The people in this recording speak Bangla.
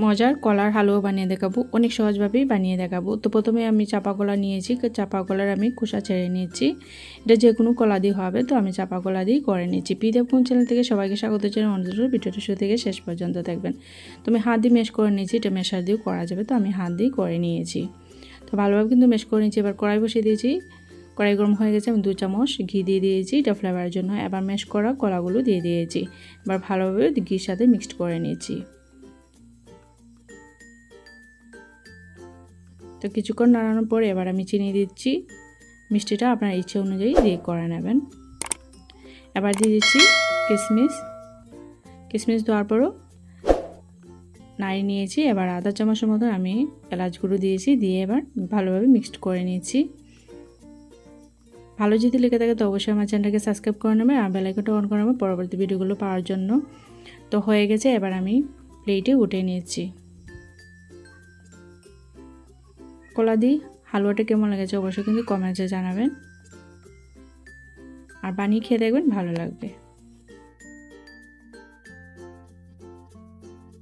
মজার কলার হালুয়া বানিয়ে দেখাবো। অনেক সহজভাবেই বানিয়ে দেখাবো। তো প্রথমে আমি চাপা কলা নিয়েছি। চাপা কলার আমি খোসা ছেড়ে নিয়েছি। এটা যে কোনো কলা দিয়ে হবে, তো আমি চাপা কলা দিয়েই করে নিয়েছি। পিদেব কোন চ্যানেল থেকে সবাইকে স্বাগত জানাই। অনুরোধ ভিডিওটা শুরু থেকে শেষ পর্যন্ত দেখবেন। তো আমি হাত দিয়ে মেশ করে নিয়েছি। এটা মেশার দিয়েও করা যাবে। তো আমি হাত দিয়ে করে নিয়েছি। তো ভালোভাবে কিন্তু মেশ করে নিয়েছি। এবার কড়াই বসিয়ে দিয়েছি। কড়াই গরম হয়ে গেছে। আমি দু চামচ ঘি দিয়ে দিয়েছি এটা ফ্লেভারের জন্য। এবার মেশ করা কলাগুলো দিয়ে দিয়েছি। এবার ভালোভাবে ঘির সাথে মিক্সড করে নিয়েছি। তো কিছুক্ষণ নাড়ানোর পরে এবার আমি চিনি দিচ্ছি। মিষ্টিটা আপনার ইচ্ছে অনুযায়ী দিয়ে করে নেবেন। এবার দিয়ে দিচ্ছি কিশমিশ কিশমিশ দেওয়ার পরও নাড়িয়ে নিয়েছি। এবার আধা চামচের মতন আমি এলাচ গুঁড়ো দিয়েছি। দিয়ে এবার ভালোভাবে মিক্সড করে নিয়েছি। ভালো যদি লেগে থাকে তো অবশ্যই আমার চ্যানেলটাকে সাবস্ক্রাইব করে নেবে আর বেলাইকনটা অন করে নেবে পরবর্তী ভিডিওগুলো পাওয়ার জন্য। তো হয়ে গেছে। এবার আমি প্লেটে উঠে নিয়েছি। কলা দিই। হালুয়াটা কেমন লেগেছে অবশ্যই কিন্তু কমেন্টে জানাবেন। আর বানিয়ে খেয়ে দেখবেন ভালো লাগবে।